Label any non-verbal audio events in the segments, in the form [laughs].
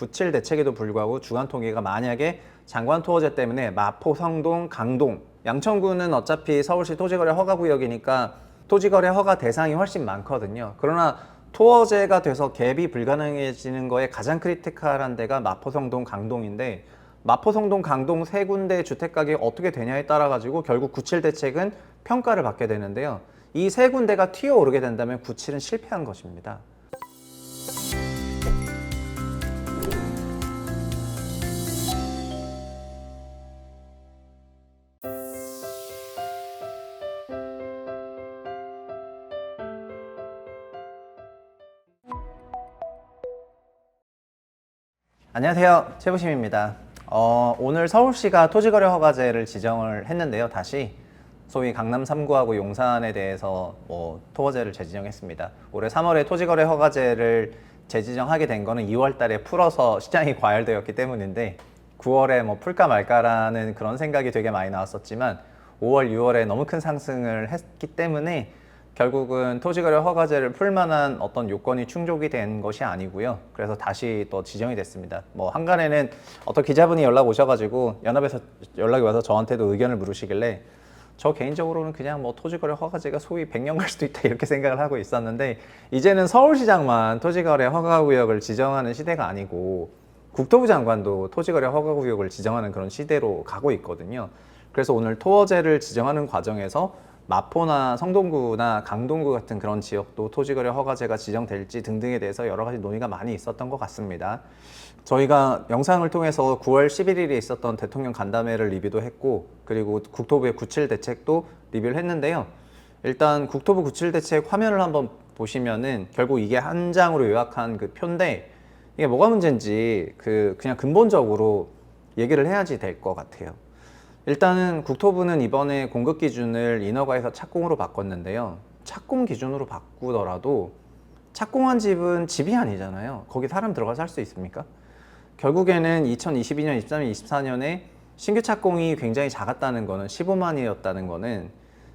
97 대책에도 불구하고 주간 통계가 만약에 장관 토어제 때문에 마포, 성동, 강동, 양천구는 어차피 서울시 토지거래 허가 구역이니까 토지거래 허가 대상이 훨씬 많거든요. 그러나 토어제가 돼서 갭이 불가능해지는 거에 가장 크리티컬한 데가 마포, 성동, 강동인데 마포, 성동, 강동 세 군데 주택 가격이 어떻게 되냐에 따라 가지고 결국 97 대책은 평가를 받게 되는데요. 이 세 군데가 튀어 오르게 된다면 97은 실패한 것입니다. 안녕하세요. 최부심입니다. 어, 오늘 서울시가 토지거래 허가제를 지정을 했는데요. 다시 소위 강남 3구하고 용산에 대해서 뭐 토거제를 재지정했습니다. 올해 3월에 토지거래 허가제를 재지정하게 된 거는 2월 달에 풀어서 시장이 과열되었기 때문인데 9월에 뭐 풀까 말까라는 그런 생각이 되게 많이 나왔었지만 5월, 6월에 너무 큰 상승을 했기 때문에 결국은 토지거래 허가제를 풀 만한 어떤 요건이 충족이 된 것이 아니고요. 그래서 다시 또 지정이 됐습니다. 뭐 한간에는 어떤 기자분이 연락 오셔가지고 연합에서 연락이 와서 저한테도 의견을 물으시길래 저 개인적으로는 그냥 뭐 토지거래 허가제가 소위 100년 갈 수도 있다 [laughs] 이렇게 생각을 하고 있었는데 이제는 서울시장만 토지거래 허가구역을 지정하는 시대가 아니고 국토부 장관도 토지거래 허가구역을 지정하는 그런 시대로 가고 있거든요. 그래서 오늘 토어제를 지정하는 과정에서 마포나 성동구나 강동구 같은 그런 지역도 토지거래 허가제가 지정될지 등등에 대해서 여러 가지 논의가 많이 있었던 것 같습니다. 저희가 영상을 통해서 9월 11일에 있었던 대통령 간담회를 리뷰도 했고 그리고 국토부의 97 대책도 리뷰를 했는데요. 일단 국토부 97 대책 화면을 한번 보시면은 결국 이게 한 장으로 요약한 그 표인데 이게 뭐가 문제인지 그 그냥 근본적으로 얘기를 해야지 될 것 같아요. 일단은 국토부는 이번에 공급 기준을 인허가에서 착공으로 바꿨는데요. 착공 기준으로 바꾸더라도 착공한 집은 집이 아니잖아요. 거기 사람 들어가 살 수 있습니까? 결국에는 2022년, 23년, 24년에 신규 착공이 굉장히 작았다는 거는 15만이었다는 거는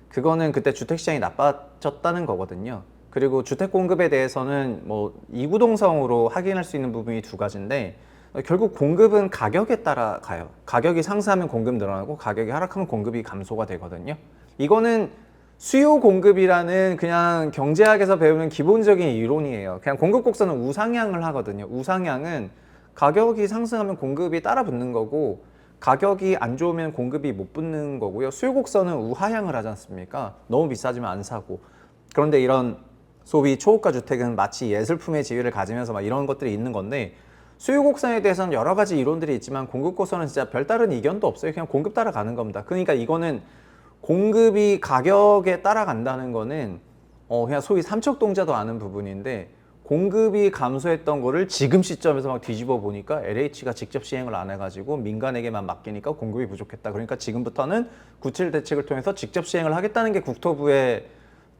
그거는 그때 주택 시장이 나빠졌다는 거거든요. 그리고 주택 공급에 대해서는 뭐 이구동성으로 확인할 수 있는 부분이 두 가지인데 결국 공급은 가격에 따라 가요. 가격이 상승하면 공급 늘어나고 가격이 하락하면 공급이 감소가 되거든요. 이거는 수요 공급이라는 그냥 경제학에서 배우는 기본적인 이론이에요. 그냥 공급 곡선은 우상향을 하거든요. 우상향은 가격이 상승하면 공급이 따라 붙는 거고 가격이 안 좋으면 공급이 못 붙는 거고요. 수요 곡선은 우하향을 하지 않습니까? 너무 비싸지면 안 사고. 그런데 이런 소위 초고가 주택은 마치 예술품의 지위를 가지면서 막 이런 것들이 있는 건데 수요 곡선에 대해서는 여러 가지 이론들이 있지만 공급 곡선은 진짜 별다른 이견도 없어요. 그냥 공급 따라가는 겁니다. 그러니까 이거는 공급이 가격에 따라간다는 거는 어 그냥 소위 삼척 동자도 아는 부분인데 공급이 감소했던 거를 지금 시점에서 막 뒤집어 보니까 LH가 직접 시행을 안 해가지고 민간에게만 맡기니까 공급이 부족했다. 그러니까 지금부터는 97 대책을 통해서 직접 시행을 하겠다는 게 국토부의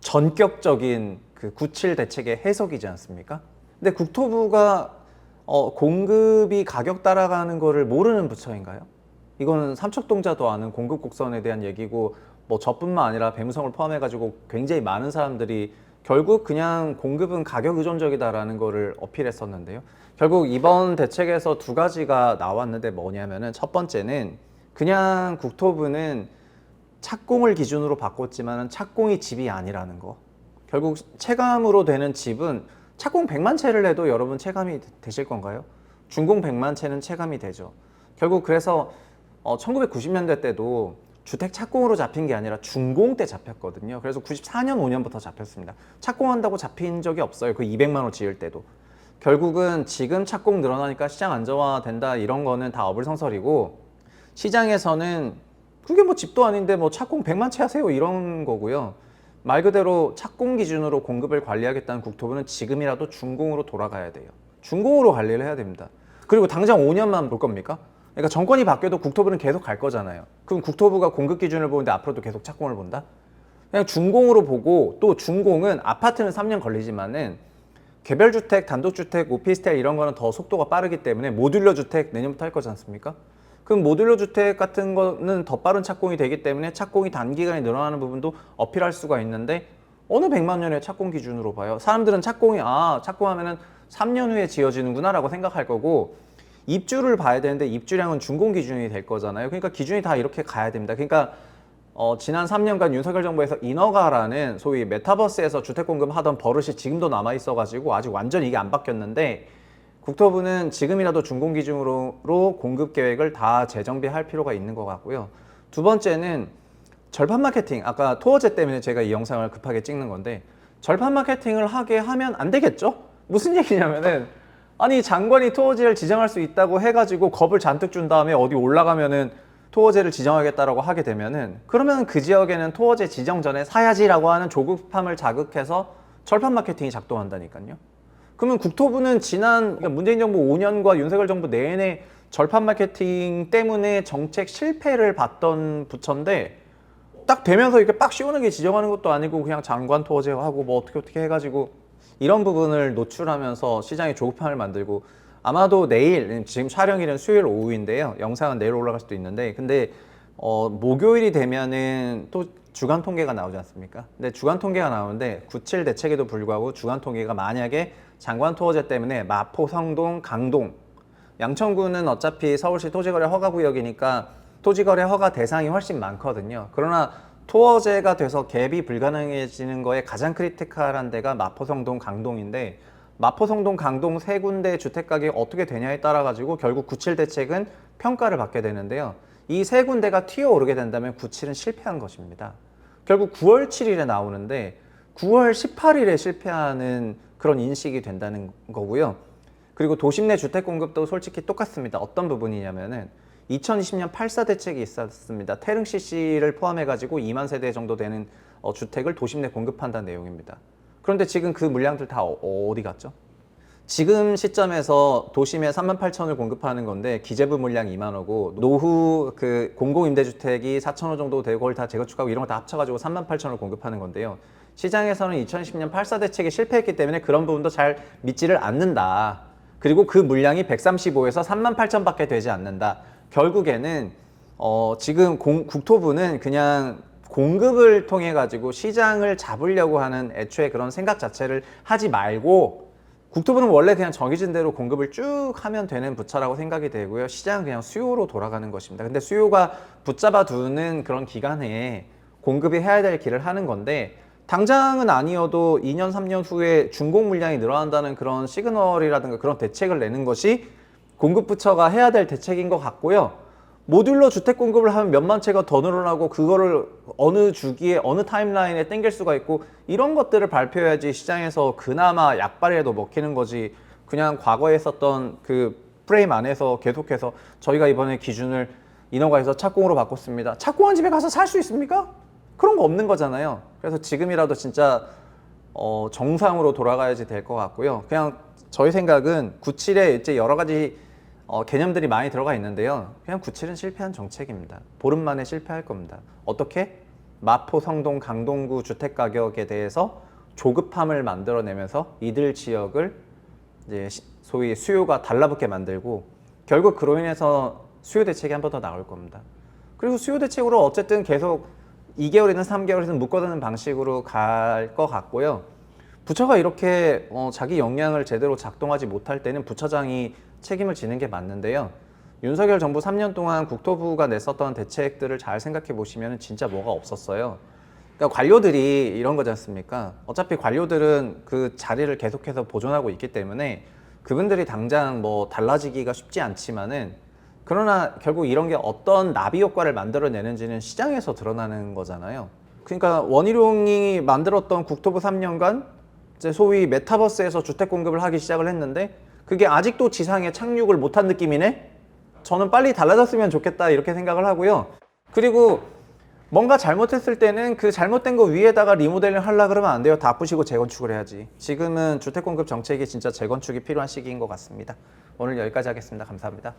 전격적인 그 97 대책의 해석이지 않습니까? 근데 국토부가 어, 공급이 가격 따라가는 거를 모르는 부처인가요? 이거는 삼척동자도 아는 공급 곡선에 대한 얘기고 뭐 저뿐만 아니라 배무성을 포함해 가지고 굉장히 많은 사람들이 결국 그냥 공급은 가격 의존적이다라는 거를 어필했었는데요. 결국 이번 대책에서 두 가지가 나왔는데 뭐냐면은 첫 번째는 그냥 국토부는 착공을 기준으로 바꿨지만은 착공이 집이 아니라는 거. 결국 체감으로 되는 집은 착공 100만 채를 해도 여러분 체감이 되실 건가요? 준공 100만 채는 체감이 되죠. 결국 그래서 어, 1990년대 때도 주택 착공으로 잡힌 게 아니라 준공 때 잡혔거든요. 그래서 94년 5년부터 잡혔습니다. 착공한다고 잡힌 적이 없어요. 그 200만 원 지을 때도. 결국은 지금 착공 늘어나니까 시장 안정화된다 이런 거는 다 어불성설이고 시장에서는 그게 뭐 집도 아닌데 뭐 착공 100만 채 하세요 이런 거고요. 말 그대로 착공 기준으로 공급을 관리하겠다는 국토부는 지금이라도 준공으로 돌아가야 돼요. 준공으로 관리를 해야 됩니다. 그리고 당장 5년만 볼 겁니까? 그러니까 정권이 바뀌어도 국토부는 계속 갈 거잖아요. 그럼 국토부가 공급 기준을 보는데 앞으로도 계속 착공을 본다? 그냥 준공으로 보고 또 준공은 아파트는 3년 걸리지만은 개별주택, 단독주택, 오피스텔 이런 거는 더 속도가 빠르기 때문에 모듈러 주택 내년부터 할 거지 않습니까? 그럼 모듈러 주택 같은 거는 더 빠른 착공이 되기 때문에 착공이 단기간에 늘어나는 부분도 어필할 수가 있는데 어느 100만 년의 착공 기준으로 봐요. 사람들은 착공이 아 착공하면은 3년 후에 지어지는구나라고 생각할 거고 입주를 봐야 되는데 입주량은 준공 기준이 될 거잖아요. 그러니까 기준이 다 이렇게 가야 됩니다. 그러니까 어, 지난 3년간 윤석열 정부에서 인허가라는 소위 메타버스에서 주택 공급하던 버릇이 지금도 남아 있어가지고 아직 완전히 이게 안 바뀌었는데 국토부는 지금이라도 준공 기준으로 공급 계획을 다 재정비할 필요가 있는 것 같고요. 두 번째는 절판 마케팅. 아까 토어제 때문에 제가 이 영상을 급하게 찍는 건데 절판 마케팅을 하게 하면 안 되겠죠? 무슨 [laughs] 얘기냐면은 아니 장관이 토어제를 지정할 수 있다고 해가지고 겁을 잔뜩 준 다음에 어디 올라가면은 토어제를 지정하겠다라고 하게 되면은 그러면 그 지역에는 토어제 지정 전에 사야지라고 하는 조급함을 자극해서 절판 마케팅이 작동한다니까요. 그러면 국토부는 지난 그러니까 문재인 정부 5년과 윤석열 정부 내내 절판 마케팅 때문에 정책 실패를 봤던 부처인데 딱 되면서 이렇게 빡 시원하게 지정하는 것도 아니고 그냥 장관 토어제하고 뭐 어떻게 어떻게 해가지고 이런 부분을 노출하면서 시장에 조급함을 만들고 아마도 내일 지금 촬영일은 수요일 오후인데요. 영상은 내일 올라갈 수도 있는데 근데 어, 목요일이 되면은 또 주간 통계가 나오지 않습니까? 근데 주간 통계가 나오는데 97 대책에도 불구하고 주간 통계가 만약에 장관 토어제 때문에 마포, 성동, 강동 양천구는 어차피 서울시 토지거래 허가 구역이니까 토지거래 허가 대상이 훨씬 많거든요. 그러나 토어제가 돼서 갭이 불가능해지는 거에 가장 크리티컬한 데가 마포성동 강동인데 마포성동 강동 세 군데 주택 가격이 어떻게 되냐에 따라 가지고 결국 97 대책은 평가를 받게 되는데요. 이 세 군데가 튀어오르게 된다면 97은 실패한 것입니다. 결국 9월 7일에 나오는데 9월 18일에 실패하는 그런 인식이 된다는 거고요. 그리고 도심 내 주택 공급도 솔직히 똑같습니다. 어떤 부분이냐면은 2020년 84 대책이 있었습니다. 태릉 CC를 포함해 가지고 2만 세대 정도 되는 어, 주택을 도심 내 공급한다는 내용입니다. 그런데 지금 그 물량들 다 어, 어디 갔죠? 지금 시점에서 도심에 3만 8천을 공급하는 건데 기재부 물량 2만 호고 노후 그 공공임대주택이 4천 호 정도 되고 그걸 다 재건축하고 이런 거다 합쳐가지고 3만 8천을 공급하는 건데요. 시장에서는 2010년 84 대책이 실패했기 때문에 그런 부분도 잘 믿지를 않는다. 그리고 그 물량이 135에서 3만 8천밖에 되지 않는다. 결국에는 어, 지금 공, 국토부는 그냥 공급을 통해 가지고 시장을 잡으려고 하는 애초에 그런 생각 자체를 하지 말고 국토부는 원래 그냥 정해진 대로 공급을 쭉 하면 되는 부처라고 생각이 되고요. 시장은 그냥 수요로 돌아가는 것입니다. 근데 수요가 붙잡아 두는 그런 기간에 공급이 해야 될 길을 하는 건데 당장은 아니어도 2년, 3년 후에 중공 물량이 늘어난다는 그런 시그널이라든가 그런 대책을 내는 것이 공급 부처가 해야 될 대책인 것 같고요. 모듈러 주택 공급을 하면 몇만 채가 더 늘어나고 그거를 어느 주기에 어느 타임라인에 땡길 수가 있고 이런 것들을 발표해야지 시장에서 그나마 약발이라도 먹히는 거지 그냥 과거에 했었던 그 프레임 안에서 계속해서 저희가 이번에 기준을 인허가에서 착공으로 바꿨습니다. 착공한 집에 가서 살 수 있습니까? 그런 거 없는 거잖아요. 그래서 지금이라도 진짜 어, 정상으로 돌아가야지 될 것 같고요. 그냥 저희 생각은 97에 이제 여러 가지 어, 개념들이 많이 들어가 있는데요. 그냥 97은 실패한 정책입니다. 보름 만에 실패할 겁니다. 어떻게? 마포, 성동, 강동구 주택 가격에 대해서 조급함을 만들어내면서 이들 지역을 이제 시- 소위 수요가 달라붙게 만들고 결국 그로 인해서 수요 대책이 한 번 더 나올 겁니다. 그리고 수요 대책으로 어쨌든 계속 2개월이든 3개월이든 묶어두는 방식으로 갈 것 같고요. 부처가 이렇게 어, 자기 역량을 제대로 작동하지 못할 때는 부처장이 책임을 지는 게 맞는데요. 윤석열 정부 3년 동안 국토부가 냈었던 대책들을 잘 생각해 보시면 진짜 뭐가 없었어요. 그러니까 관료들이 이런 거지 않습니까? 어차피 관료들은 그 자리를 계속해서 보존하고 있기 때문에 그분들이 당장 뭐 달라지기가 쉽지 않지만은 그러나 결국 이런 게 어떤 나비 효과를 만들어내는지는 시장에서 드러나는 거잖아요. 그러니까 원희룡이 만들었던 국토부 3년간 이제 소위 메타버스에서 주택 공급을 하기 시작을 했는데 그게 아직도 지상에 착륙을 못한 느낌이네? 저는 빨리 달라졌으면 좋겠다 이렇게 생각을 하고요. 그리고 뭔가 잘못했을 때는 그 잘못된 거 위에다가 리모델링 하려 그러면 안 돼요. 다 부시고 재건축을 해야지. 지금은 주택 공급 정책이 진짜 재건축이 필요한 시기인 것 같습니다. 오늘 여기까지 하겠습니다. 감사합니다.